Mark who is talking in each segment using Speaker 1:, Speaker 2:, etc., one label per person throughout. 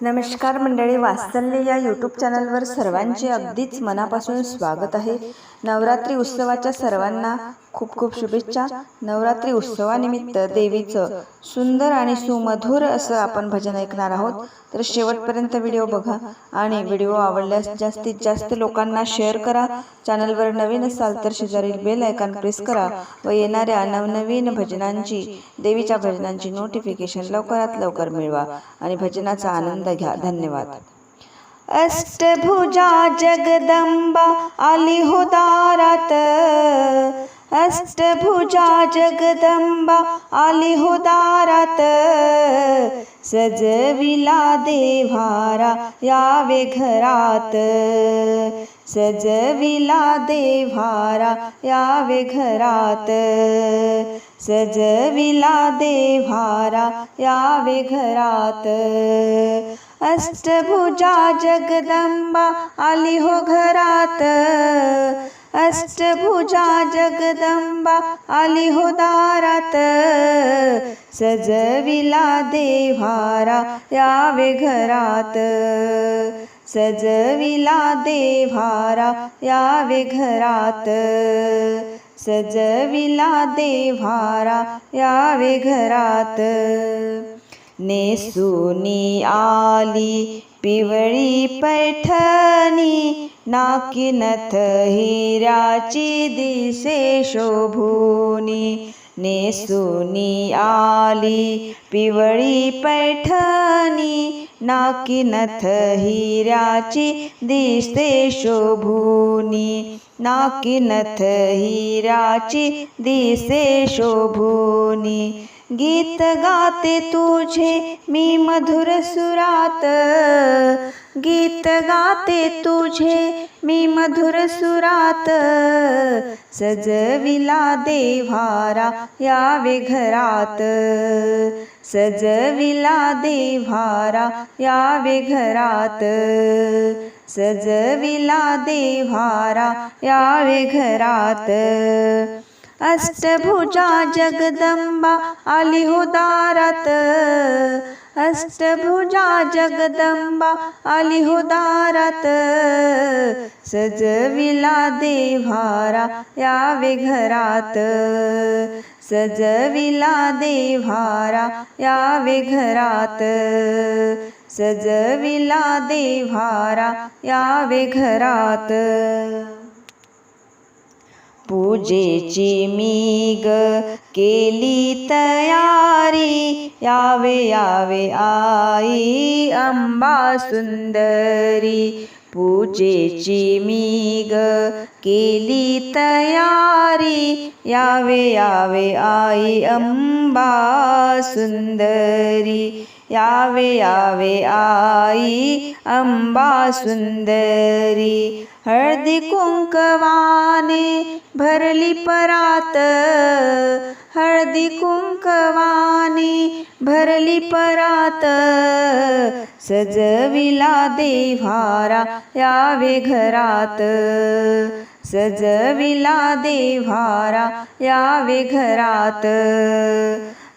Speaker 1: नमस्कार मंडळी वात्सल्य या यूट्यूब चॅनलवर सर्वांचे अगदीच मनापासून स्वागत आहे. नवरात्री उत्सवाच्या सर्वांना खूप खूप शुभेच्छा. नवरात्री उत्सवानिमित्त देवीचं सुंदर आणि सुमधुर असं आपण भजन ऐकणार आहोत. तर शेवटपर्यंत व्हिडिओ बघा आणि व्हिडिओ आवडल्यास जास्तीत जास्त लोकांना शेअर करा. चॅनलवर नवीन असाल तर शेजारील बेल आयकॉन प्रेस करा व येणाऱ्या नवनवीन भजनांची देवीच्या भजनांची नोटिफिकेशन लवकरात लवकर मिळवा आणि भजनाचा आनंद घ्या. धन्यवाद. अष्टभुजा जगदंबा आली हो दारात. अष्टभुजा जगदंबा आली हो दारात. सजविला देवारा यावे घरात. सजविला देवारा यावे घरात. सजविला देवारा यावे घरात. अष्टभुजा जगदंबा आली हो घरात. अष्टभुजा जगदंबा आली हो दारात सजविला देव्हारा यावे घरात. सजविला देव्हारा यावे घरात. सजविला देव्हारा यावे घरात. नेसुनी आली पिवळी पैठणी नाकिनथ हिराची दिसे शोभूनी नेसुनी आली पिवळी पैठणी. नाकिनथ हिराची दिसे शोभूनी नाकिनथ हिराची दिसे शोभूनी. गीत गाते तुझे मी मधुर सुरात. गीत गाते तुझे मी मधुर सुरात. सजविला देवारा यावे घरात. सजविला देवारा यावे घरात. सजविला देवारा यावे घरात. अष्टभुजा जगदंबा आली हो दारात अष्टभुजा जगदंबा आली हो दारात सजविला देव्हारा यावे घरात. सजविला देव्हारा यावे घरात. सजविला देव्हारा यावे घरात. पूजेची मी ग केली तयारी. यावे यावे आई अंबा सुंदरी. पूजेची मी ग केली तयारी. यावे यावे आई अंबा सुंदरी. यावे यावे आई अंबा सुंदरी. हळदी कुंकवाने भरली परात. हळदी कुंकवाने भरली परात सजविला देव्हारा यावे घरात. सजविला देव्हारा यावे घरात.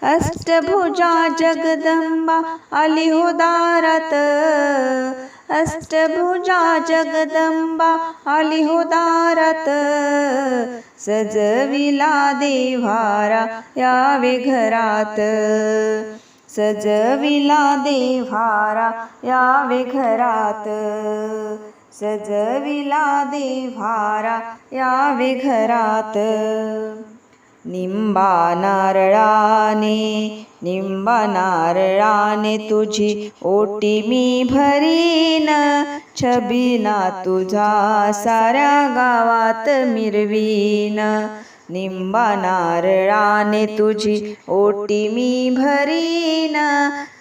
Speaker 1: अष्टभुजा जगदंबा आली हो दारात. अष्टभुजा जगदंबा आली हो दारात. सजविला देव्हारा यावे घरात. सजविला देव्हारा यावे घरात. सजविला देव्हारा यावे घरात. निंबा नारळाने निंबा नारळाने तुझी ओटी मी भरीन. छबिना तुझा साऱ्या गावात मिरवीन. निंबा नारळाने तुझी ओटी मी भरीन.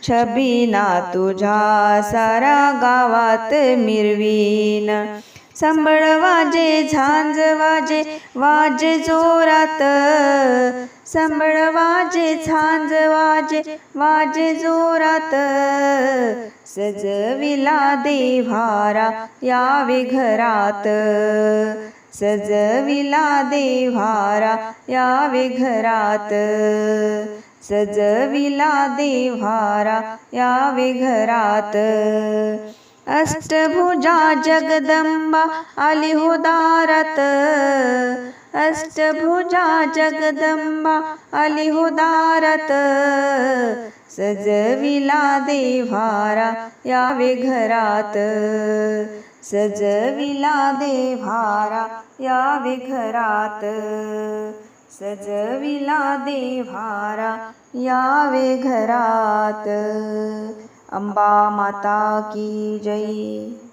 Speaker 1: छबिना तुझा सारा गावात मिरवीन. संबळ वाजे झांज वाजे वाजे जोरात. संबळ वाजे छांज वाजे वाजे जोरात. सजविला देवारा यावे घरात. सजविला देवारा यावे घरात. सजविला देवारा यावे घरात. अष्टभुजा जगदंबा आली हो दारात अष्टभुजा जगदंबा आली हो दारात सजविला देवारा यावे घरात। सजविला देवारा यावे घरात। सजविला देवारा यावे घरात। अंबा माता की जय।